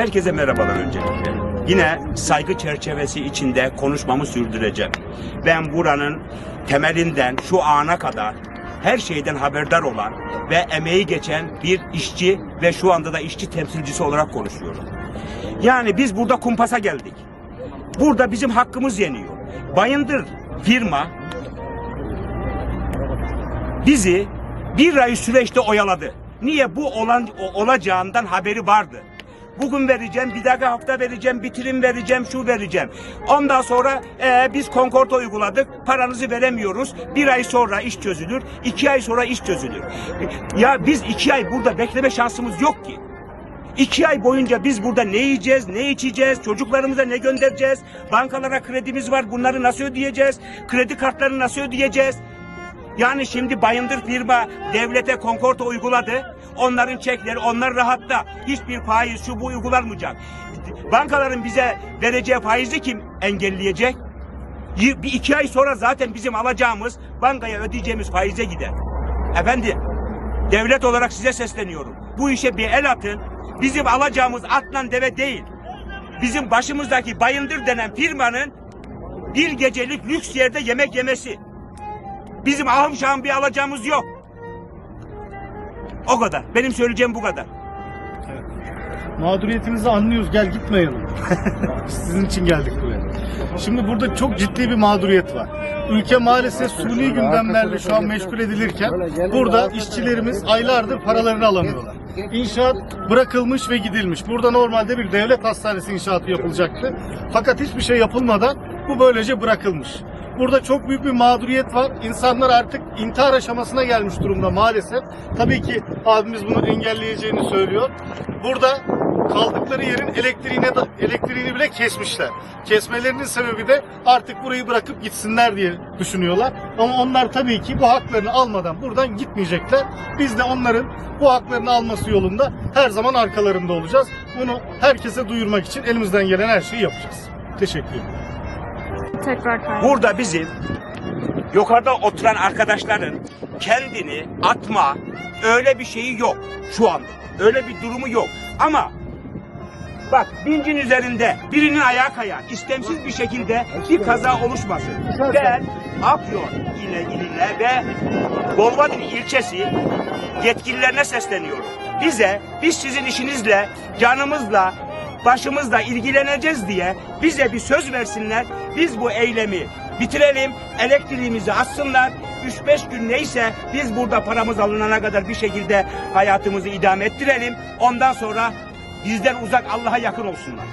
Herkese merhabalar öncelikle. Yine saygı çerçevesi içinde konuşmamı sürdüreceğim. Ben buranın temelinden şu ana kadar her şeyden haberdar olan ve emeği geçen bir işçi ve şu anda da işçi temsilcisi olarak konuşuyorum. Yani biz burada kumpasa geldik. Burada bizim hakkımız yeniyor. Bayındır firma bizi bir ay süreçte oyaladı. Niye? Bu olan olacağından haberi vardı. Bugün vereceğim, bir dahaki hafta vereceğim, bitirim vereceğim, şu vereceğim. Ondan sonra ee, biz konkord uyguladık, paranızı veremiyoruz. Bir ay sonra iş çözülür, iki ay sonra iş çözülür. Ya biz iki ay burada bekleme şansımız yok ki. İki ay boyunca biz burada ne yiyeceğiz, ne içeceğiz, çocuklarımıza ne göndereceğiz? Bankalara kredimiz var, bunları nasıl ödeyeceğiz? Kredi kartlarını nasıl ödeyeceğiz? Yani şimdi Bayındır firma devlete konkorto uyguladı. Onların çekleri, onlar rahatta. Hiçbir faiz şu bu uygulanmayacak. Bankaların bize vereceği faizi kim engelleyecek? Bir iki ay sonra zaten bizim alacağımız bankaya ödeyeceğimiz faize gider. Efendim, devlet olarak size sesleniyorum. Bu işe bir el atın. Bizim alacağımız atlan deve değil. Bizim başımızdaki Bayındır denen firmanın bir gecelik lüks yerde yemek yemesi. Bizim ahım şahım bir alacağımız yok. O kadar. Benim söyleyeceğim bu kadar. Mağduriyetinizi anlıyoruz. Gel gitmeyelim. Sizin için geldik buraya. Şimdi burada çok ciddi bir mağduriyet var. Ülke maalesef suni gündemlerle şu an meşgul edilirken burada işçilerimiz aylardır paralarını alamıyorlar. İnşaat bırakılmış ve gidilmiş. Burada normalde bir devlet hastanesi inşaatı yapılacaktı. Fakat hiçbir şey yapılmadan bu böylece bırakılmış. Burada çok büyük bir mağduriyet var. İnsanlar artık intihar aşamasına gelmiş durumda maalesef. Tabii ki abimiz bunu engelleyeceğini söylüyor. Burada kaldıkları yerin elektriğine da- elektriğini bile kesmişler. Kesmelerinin sebebi de artık burayı bırakıp gitsinler diye düşünüyorlar. Ama onlar tabii ki bu haklarını almadan buradan gitmeyecekler. Biz de onların bu haklarını alması yolunda her zaman arkalarında olacağız. Bunu herkese duyurmak için elimizden gelen her şeyi yapacağız. Teşekkür ederim. Tekrar kaydı. Burada bizim yukarıda oturan arkadaşların kendini atma öyle bir şeyi yok şu anda. Öyle bir durumu yok. Ama bak bincin üzerinde birinin ayağı kayar. istemsiz bir şekilde bir kaza oluşmasın. Ben Afyon ile iline ve Bolvadin ilçesi yetkililerine sesleniyorum. Bize, biz sizin işinizle, canımızla, başımızla ilgileneceğiz diye bize bir söz versinler. Biz bu eylemi bitirelim, elektriğimizi açsınlar. 3-5 gün neyse biz burada paramız alınana kadar bir şekilde hayatımızı idame ettirelim. Ondan sonra bizden uzak Allah'a yakın olsunlar.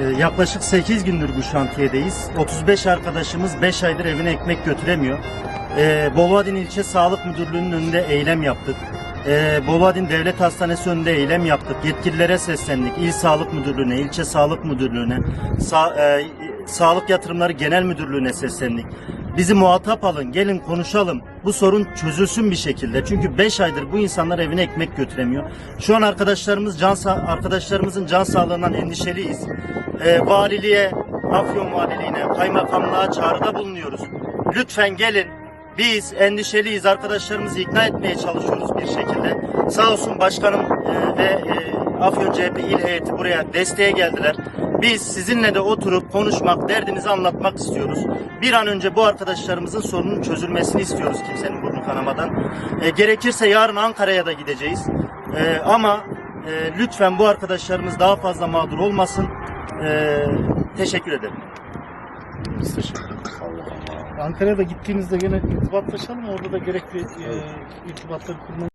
Ee, Yaklaşık 8 gündür bu şantiyedeyiz. 35 arkadaşımız 5 aydır evine ekmek götüremiyor. Ee, Bolvadin İlçe Sağlık Müdürlüğü'nün önünde eylem yaptık. Ee, Bolvadin Devlet Hastanesi önünde eylem yaptık. Yetkililere seslendik. İl Sağlık Müdürlüğü'ne, İlçe Sağlık Müdürlüğü'ne, Sa- e, Sağlık Yatırımları Genel Müdürlüğü'ne seslendik. Bizi muhatap alın, gelin konuşalım. Bu sorun çözülsün bir şekilde. Çünkü 5 aydır bu insanlar evine ekmek götüremiyor. Şu an arkadaşlarımız can arkadaşlarımızın can sağlığından endişeliyiz. Ee, valiliğe, Afyon Valiliğine, kaymakamlığa çağrıda bulunuyoruz. Lütfen gelin. Biz endişeliyiz. Arkadaşlarımızı ikna etmeye çalışıyoruz bir şekilde. Sağ olsun başkanım e, ve e, Afyon CHP il heyeti buraya desteğe geldiler. Biz sizinle de oturup konuşmak, derdimizi anlatmak istiyoruz. Bir an önce bu arkadaşlarımızın sorunun çözülmesini istiyoruz kimsenin burnu kanamadan. E, gerekirse yarın Ankara'ya da gideceğiz. E, ama e, lütfen bu arkadaşlarımız daha fazla mağdur olmasın. E, teşekkür ederim. Biz teşekkür ederiz. Ankara'ya da gittiğinizde gene irtibatlaşalım. Orada da gerekli e, irtibatları kurmamız